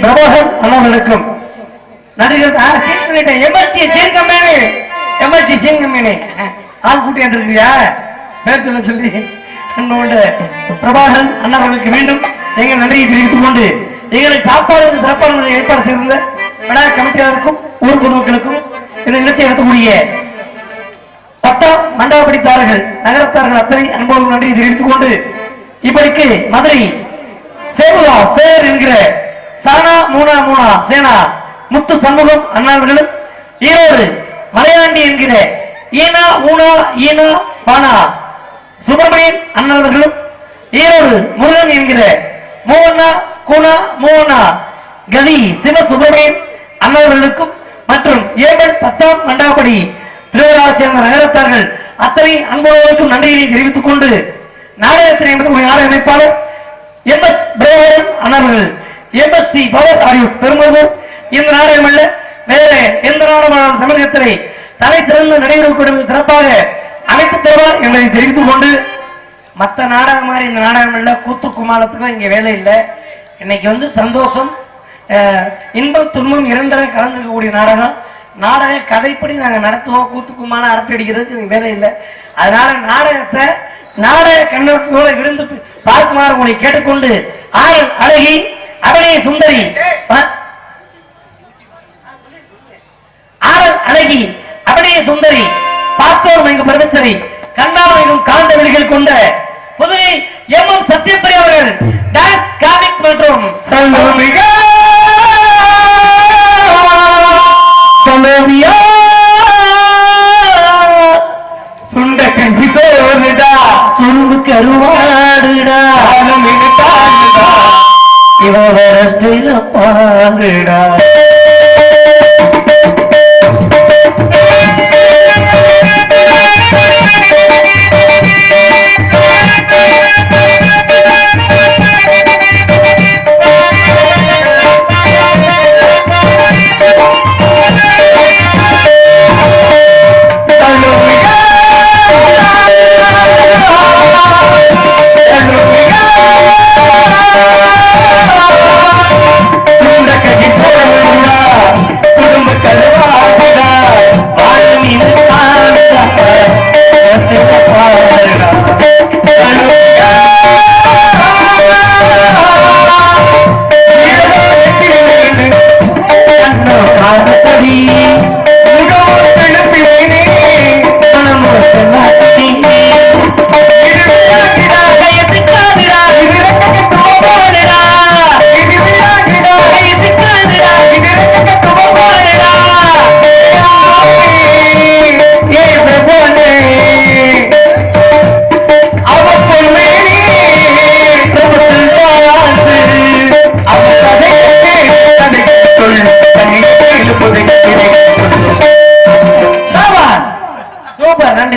பிரபோகன் அண்ணவர்களுக்கும் நடிகர் சீன் பண்ணிட்டேன் எமர்ஜி எமர்ஜி ஆள் கூட்டி பேர் சொல்ல சொல்லி பிரபாகரன் மீண்டும் எங்கள் நன்றியை தெரிவித்துக் கொண்டு எங்களுக்கு சாப்பாடு சிறப்பான ஏற்பாடு செய்திருந்த கமிட்டியாளருக்கும் ஊர் பொதுமக்களுக்கும் இந்த நிகழ்ச்சியை நடத்தக்கூடிய பட்டம் மண்டப நகரத்தார்கள் அத்தனை அன்போடு நன்றி தெரிவித்துக் கொண்டு இப்படிக்கு மதுரை சேவலா சேர் என்கிற சரணா மூணா மூணா சேனா முத்து சண்முகம் அண்ணாவர்களும் ஈரோடு மலையாண்டி என்கிற ஈனா ஊனா ஈனா பானா சுப்பிரமணியன் அண்ணாவர்களும் ஈரோடு முருகன் என்கிற மூவண்ணா கூனா மூவண்ணா கதி சிவ சுப்பிரமணியன் அண்ணாவர்களுக்கும் மற்றும் ஏழல் பத்தாம் மண்டாபடி திருவிழாவை சேர்ந்த நகரத்தார்கள் அத்தனை அன்புகளுக்கும் நன்றியை தெரிவித்துக் கொண்டு நாடகத்தினை என்பது நாடக அமைப்பாளர் எம் எஸ் பிரேவரன் அண்ணாவர்கள். எம்எஸ்டி பவர் ஆரியூஸ் பெறும்போது இந்த நாடகம் அல்ல வேற எந்த நாடகமான தமிழகத்திலே தலை சிறந்து நடைபெறக்கூடிய சிறப்பாக அழைத்து தருவார் என்பதை தெரிவித்துக் கொண்டு மற்ற நாடகம் மாதிரி இந்த நாடகம் இல்ல கூத்து குமாரத்துக்கும் இங்க வேலை இல்லை. இன்னைக்கு வந்து சந்தோஷம் இன்பம் துன்பம் இரண்டரை கலந்துக்கக்கூடிய நாடகம். நாடக கதைப்படி நாங்க நடத்துவோம் கூத்துக்குமான அரட்டடிக்கிறதுக்கு வேலை இல்லை. அதனால நாடகத்தை நாடக கண்ணோட்டத்தோட விருந்து பார்க்குமாறு உங்களை கேட்டுக்கொண்டு ஆறு அழகி அபிநய சுந்தரி. ஆரல் அழகி அபிநய சுந்தரி. பார்த்தோர் மிகு பரமச்சரி மிகும் காந்த வெளிகள் கொண்ட புதுவை எம் எம் சத்யபிரி அவர்கள் டான்ஸ் காமிக் மற்றும் சுண்ட கஞ்சி தோறுடா சுரும்பு கருவாடுடா இவ வரஸ்டில பாருடா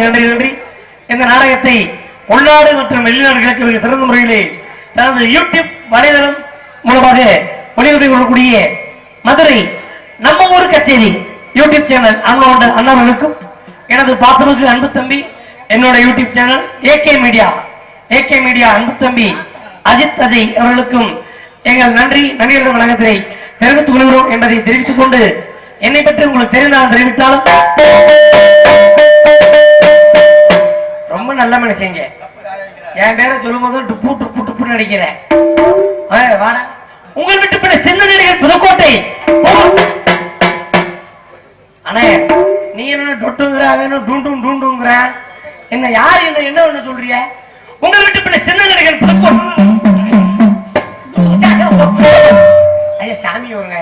நன்றி நன்றி இந்த நாடகத்தை உள்நாடு மற்றும் வெளிநாடுகளுக்கு மிக சிறந்த முறையிலே தனது யூடியூப் வலைதளம் மூலமாக ஒளிபரப்பி கொள்ளக்கூடிய மதுரை நம்ம ஊர் கச்சேரி யூடியூப் சேனல் அண்ணோட அண்ணாவர்களுக்கும் எனது பாசமிகு அன்பு தம்பி என்னோட YouTube channel AK media AK media அன்பு தம்பி அஜித் அஜய் அவர்களுக்கும் எங்கள் நன்றி நன்றியர்கள் வணக்கத்தினை தெரிவித்துக் கொள்கிறோம் என்பதை தெரிவித்துக் கொண்டு என்னை பற்றி உங்களுக்கு தெரிந்தால் தெரிவித்தாலும் ரொம்ப நல்ல மனுஷங்க. என் பேரை சொல்லும் போது டுப்பு டுப்பு டுப்புன்னு நடிக்கிறேன் வாடா. உங்கள் விட்டு பிள்ளை சின்ன நடிகர் புதுக்கோட்டை. அண்ணே நீ என்ன டொட்டுங்கிற அவன் டூண்டும் டூண்டுங்கிற என்ன யார் என்ன என்ன ஒண்ணு சொல்றிய? உங்கள் விட்டு பிள்ளை சின்ன நடிகர் புதுக்கோட்டை. ஐயா சாமி வருங்க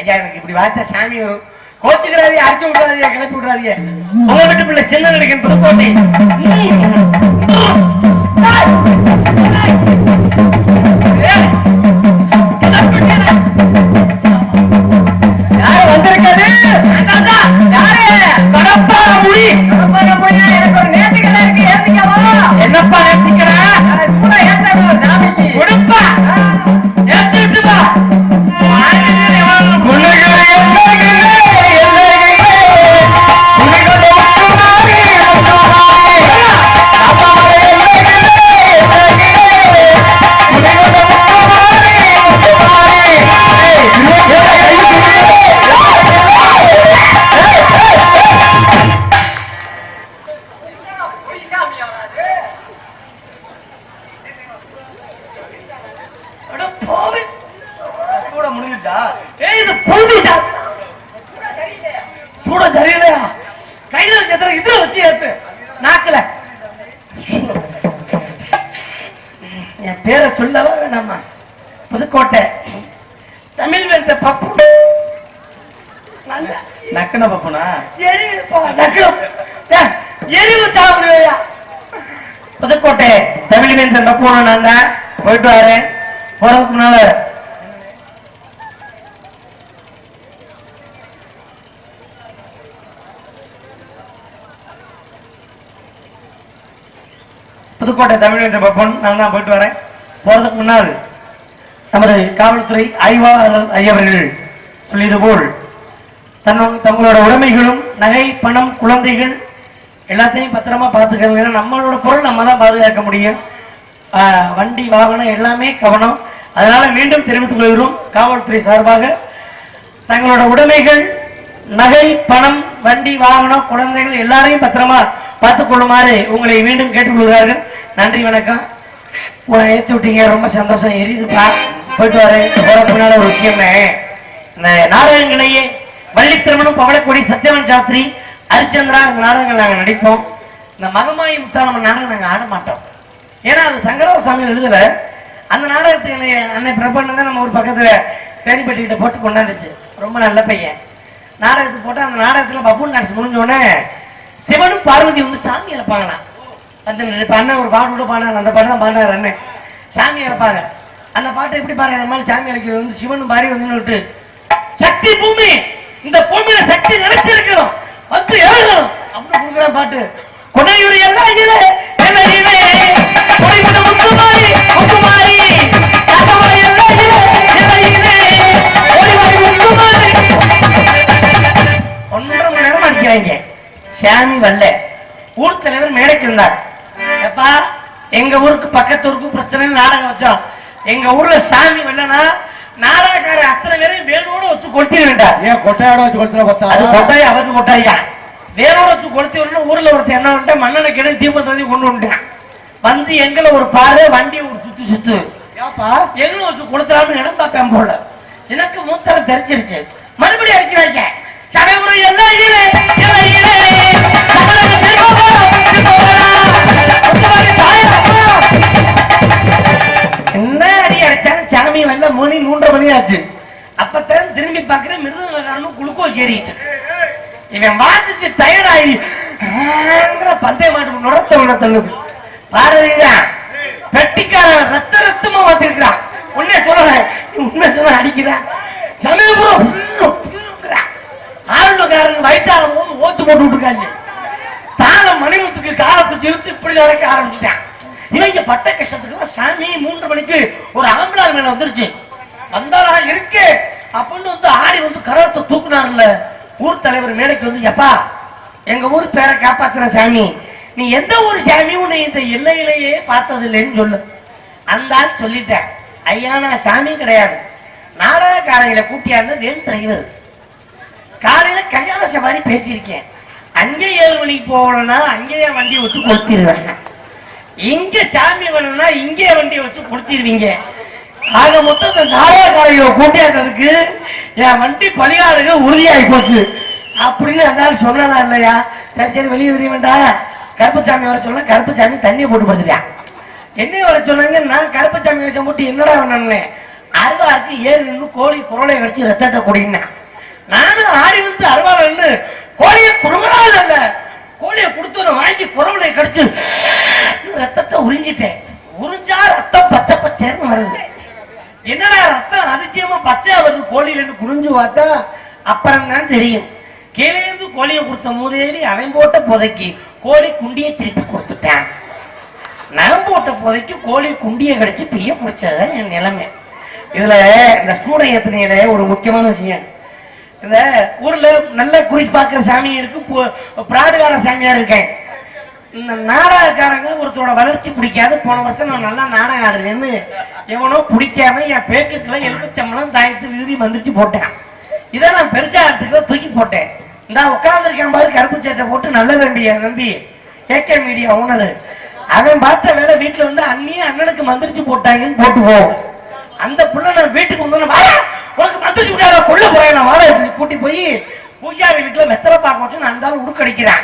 ஐயா எனக்கு இப்படி வாய்ச்சா சாமி வரும் கோச்சுக்கிறாதே அடிச்சு விட்றாதீங்க கிளப்பி விட்றாதீங்க உங்க வீட்டு பிள்ளை சின்ன நடிகன் புதுக்கோட்டை யாரு வந்திருக்காது கடப்பா முடி. என்னப்பா நேர்த்திக்கிற கொடுப்பா. சொல்லவா வேணாமா? புதுக்கோட்டை. தமிழ் வெந்த பப்பு. நக்கன பப்பனா? எரிவு சாப்பிடுவையா? புதுக்கோட்டை. தமிழ் வெந்த பப்புன்னு நான் தான் போயிட்டு வரேன். போறதுக்கு முன்னால. புதுக்கோட்டை தமிழ் என்ற பப்பன் நான் தான் போயிட்டு வரேன். போறதுக்கு முன்னால் நமது காவல்துறை ஆய்வாளர் ஐயவர்கள் சொல்லியது போல் தன் தங்களோட உடைமைகளும் நகை பணம் குழந்தைகள் எல்லாத்தையும் பத்திரமா பார்த்துக்கணும் ஏன்னா நம்மளோட பொருள் நம்ம தான் பாதுகாக்க முடியும். ஆஹ் வண்டி வாகனம் எல்லாமே கவனம். அதனால மீண்டும் தெரிவித்துக் கொள்கிறோம் காவல்துறை சார்பாக தங்களோட உடைமைகள் நகை பணம் வண்டி வாகனம் குழந்தைகள் எல்லாரையும் பத்திரமா பார்த்துக் கொள்ளுமாறு உங்களை மீண்டும் கேட்டுக்கொள்கிறார்கள் நன்றி வணக்கம். உங்களை ஏற்றி விட்டீங்க ரொம்ப சந்தோஷம். எரியுதுப்பா. போயிட்டு வரேன் போறதுக்கு ஒரு விஷயமே. இந்த நாடகங்களையே வள்ளி திருமணம் பவளக்கொடி சத்யவன் சாஸ்திரி ஹரிச்சந்திரா அந்த நாடகங்கள் நாங்கள் நடிப்போம். இந்த மகமாயி முத்தாளம்மன் நாடகம் நாங்கள் ஆட மாட்டோம். ஏன்னா அது சங்கரவ சாமி எழுதலை. அந்த நாடகத்துக்கு அன்னை பிரபண்ணன் தான் நம்ம ஒரு பக்கத்துல தேனிப்பட்டிக்கிட்ட போட்டு கொண்டாந்துச்சு. ரொம்ப நல்ல பையன். நாடகத்துக்கு போட்டு அந்த நாடகத்துல பப்புன் நடிச்சு முடிஞ்ச உடனே சிவனும் பார்வதி வந்து சாமி இழப்பாங்களாம் வந்து இப்போ அண்ணன் ஒரு பாட்டு கூட பாடினார் அந்த பாட்டு தான் பாடினார் அண்ணன் சாமி இறப்பாங்க அந்த பாட்டை எப்படி பாருங்க நம்ம மாதிரி சாமி இழக்கிறது வந்து சிவனும் பாரி வந்து விட்டு சக்தி பூமி இந்த பூமியில சக்தி நினைச்சிருக்கிறோம் வந்து எழுதணும். அப்படி கொடுக்குற பாட்டு. கொடையுறை எல்லாம் முத்துமாரி, முத்துமாரி. ஒன்றரை மணி நேரம் அடிக்கிறாங்க சாமி வரல. ஊர் தலைவர் மேடைக்கு இருந்தார் எப்பா எங்க ஊருக்கு பக்கத்து ஊருக்கு பிரச்சனை நாடகம் வச்சோம். எங்க ஊர்ல சாமி வரலனா நாடகக்கார அத்தனை பேரையும் வேலோட வச்சு கொளுத்தி வேண்டாம் ஏன் கொட்டையோட வச்சு கொடுத்துட அது பார்த்தா கொட்டாய் அவருக்கு கொட்டாயா? வேலோட வச்சு கொளுத்தி வரணும் ஊர்ல ஒருத்தர் என்ன பண்ணிட்டேன்? மண்ணெண்ணை கிணறு தீபத்தை கொண்டு வந்துட்டேன். வந்து எங்களை ஒரு பாரு வண்டி ஒரு சுத்து சுத்து. ஏப்பா? எங்களும் வச்சு கொடுத்துறான்னு இடம் பார்ப்பேன் போல. எனக்கு மூத்தரை தெரிச்சிருச்சு. மறுபடியும் அடிக்கிறாங்க சமயபுரம் எல்லாம் சாமி மணி மூன்றரை மணி ஆச்சு. அப்பத்தான் திரும்பி பார்க்கிறேன் மிருதங்காரனும் குளுக்கோஸ் ஏறிட்டு. இவன் வாசிச்சு டயர்ட் ஆகி பந்தய மாட்டு நுடத்த விட தள்ளுது. பாரதிதான் பெட்டிக்காரன் ரத்த ரத்தமா மாத்திருக்கிறான் உன்னை சொல்றேன் உன்னை சொல்ல அடிக்கிறான் சமயபுரம் ஆளுநர்காரங்க வயிற்றால போது ஓச்சு போட்டு விட்டுருக்காங்க. தாளம் மணிமுத்துக்கு காலை பிடிச்சி இழுத்து இப்படி நடக்க ஆரம்பிச்சிட்டான். இவங்க பட்ட கஷ்டத்துக்கு சாமி மூன்று மணிக்கு ஒரு ஆம்பளார் மேல வந்துருச்சு. வந்தாரா இருக்கு. அப்படின்னு வந்து ஆடி வந்து கரத்தை தூக்குனார்ல ஊர் தலைவர் மேடைக்கு வந்து எப்பா எங்க ஊர் பேரை காப்பாத்துற சாமி. நீ எந்த ஊர் சாமி? உன்னை இந்த எல்லையிலேயே பார்த்தது இல்லைன்னு சொல்லு. அந்த ஆள் சொல்லிட்டேன் ஐயா நான் சாமி கிடையாது. நாடகக்காரங்களை கூட்டியாந்து வேன் டிரைவர் காலையில கல்யாண சவாரி பேசியிருக்கேன். அங்கே ஏழு மணிக்கு போகணும்னா அங்கேயே வண்டியை வச்சு கொளுத்திடுவேன் இங்க சாமி வேணும்னா இங்கே வண்டியை வச்சு கொடுத்திருவீங்க. ஆக மொத்தம் இந்த நாடகக்காரையை கூட்டியாடுறதுக்கு என் வண்டி பணியாளுங்க உறுதியாகி போச்சு. அப்படின்னு அந்த சொல்லலாம் இல்லையா? சரி சரி வெளியே தெரிய வேண்டாம் கருப்புசாமி வர சொன்னா கருப்புசாமி தண்ணியை போட்டு படுத்துட்டான் என்ன வர சொன்னாங்க நான் கருப்புசாமி வேஷம் போட்டு என்னடா பண்ணேன் அருவாருக்கு ஏறி நின்று கோழி குரலை வச்சு ரத்தத்தை குடினா நானும் ஆடி வந்து அருவாள் கோழியை குடுங்கறாள் இல்லை கோழியை கொடுத்து வாங்கி குரவனை கடிச்சு உறிஞ்சிட்டேன். உறிஞ்சா ரத்தம் பச்சை பச்சைன்னு வருது. என்னடா ரத்தம் அதிசயமா பச்சை வருது? கோழியில குனிஞ்சு பார்த்தா அப்புறம் தான் தெரியும். கீழே இருந்து கோழியை கொடுத்த மூதேவி அவன் போட்ட புதைக்கு கோழி குண்டியை திருப்பி கொடுத்துட்டான். நான் போட்ட புதைக்கு கோழி குண்டியை கடிச்சு பிரிய பிடிச்சதுதான் என் நிலைமை. இதுல இந்த சூட ஏத்தனையில ஒரு முக்கியமான விஷயம். இந்த ஊர்ல நல்ல குறி பார்க்கிற சாமி இருக்கு. பிராடுகார சாமியா இருக்கேன் இந்த நாடகக்காரங்க ஒருத்தரோட வளர்ச்சி பிடிக்காது. போன வருஷம் நான் நல்லா நாடகம் ஆடுறேன்னு எவனோ பிடிக்காம என் பேக்குக்குள்ள எலுமிச்சம்பளம் தாயத்து விருதி வந்துருச்சு போட்டேன். இதை நான் பெருசா எடுத்துக்க தூக்கி போட்டேன். இந்த உட்காந்துருக்கேன் பாரு கருப்பு சேட்டை போட்டு. நல்ல தம்பி என் தம்பி. ஏகே மீடியா ஓனரு அவன் பார்த்த வேலை வீட்டுல வந்து அண்ணியும் அண்ணனுக்கு மந்திரிச்சு போட்டாங்கன்னு போட்டு போவோம் அந்த புள்ள நான் வீட்டுக்கு வந்தோன்னு "வாடா, உனக்கு மந்திரிச்சு விட்டாரா கொள்ள போறேன் போய் பூஜாரி வீட்டுல மெத்தலை பார்க்க வச்சு நான் இருந்தாலும் உடுக்கடிக்கிறேன்.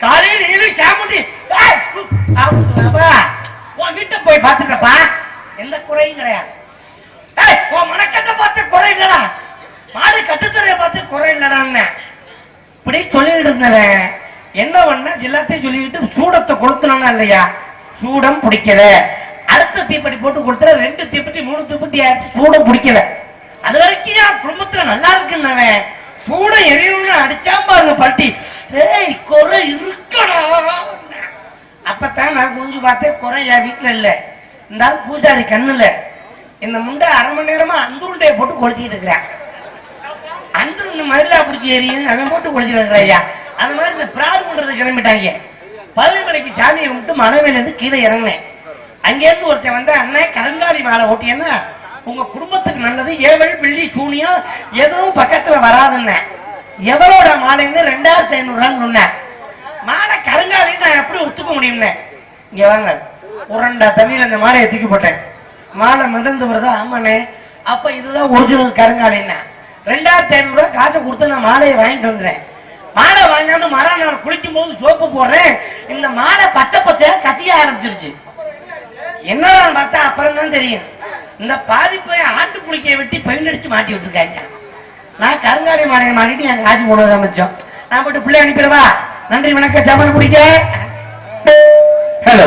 காலையில் எழுதி சாப்பிட்டு ஏய், உன் வீட்டை போய் பார்த்துக்கப்பா எந்த குறையும் கிடையாது. ஏய் உன் மனக்கட்டை பார்த்து குறை இல்லடா. மாடு கட்டுத்தரைய பார்த்து குறை இல்லடான்னு. இப்படி சொல்லிட்டு இருந்தவன் என்ன பண்ண எல்லாத்தையும் சொல்லிக்கிட்டு சூடத்தை கொளுத்தணும்னா இல்லையா? சூடம் பிடிக்கல. அடுத்த தீப்பெட்டி போட்டு கொடுத்துற ரெண்டு தீப்பெட்டி மூணு தீப்பெட்டி சூடம் பிடிக்கல. அது வரைக்கும் என் குடும்பத்துல நல்லா இருக்குன்னவன் சூட எரியணும்னு அடிச்சா பாருங்க பட்டி. ஏய் குறை இருக்கணும் அப்பதான் நான் குனிஞ்சு பார்த்தேன் குறை என் வீட்டுல இல்ல. இந்த பூஜாரி கண்ணுல. இந்த முண்டை அரை மணி நேரமா அந்துருண்டையை போட்டு கொளுத்திட்டு இருக்கிறேன். அந்துருண்டு மதுரா பிடிச்சி எரியும் அவன் போட்டு கொளுத்திட்டு ஐயா. அந்த மாதிரி இந்த பிராடு பண்றது கிளம்பிட்டாங்க. பதினு மணிக்கு சாமியை விட்டு மனவேல இருந்து கீழே இறங்கினேன். அங்கேருந்து ஒருத்தன் வந்து அண்ணன் கருங்காலி மாலை ஓட்டியன்னா உங்க குடும்பத்துக்கு நல்லது. ஏவல் வெள்ளி சூனியம் எதுவும் எவரோட மாலைன்னு? ரெண்டாயிரத்தி ஐநூறு ரூபான்னு சொன்னேன். மாலை கருங்காலின்னு நான் எப்படி ஒத்துக்க முடியும்னு? இங்க வாங்க. உரண்டா தண்ணியில் அந்த மாலையை தூக்கி போட்டேன். மாலை மிதந்து வருதா? ஆமாண்ணே. அப்ப இதுதான் ஒரிஜினல் கருங்காலின்னா. ரெண்டாயிரத்தி ஐநூறுரூவா காசை கொடுத்து நான் மாலையை வாங்கிட்டு வந்துடுறேன் மாலை மரம் நாள் குளிக்கும் போது சோப்பு போடுறேன். இந்த மாலை பச்சை பச்சையா கசிய ஆரம்பிச்சிருச்சு. என்ன பார்த்தா அப்புறம் தான் தெரியும். இந்த பாதிப்பை ஆட்டு குளிக்க வெட்டி பெயிண்ட் அடிச்சு மாட்டி விட்டுருக்காங்க. நான் கருங்காலி மாலையை மாட்டிட்டு என் காட்சி போனது மிச்சம் நான் போட்டு பிள்ளை அனுப்பிடுவா? நன்றி வணக்கம் சமன் பிடிக்க ஹலோ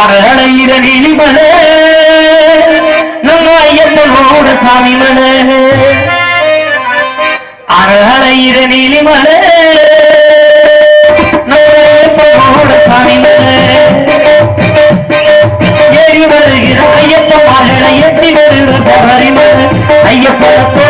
அரையிற நீலிமலை நம்ம ஐயப்பனோட சாமி மலை அரையிற நீலிமலை வருகிற சபரிமலை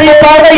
அதற்காக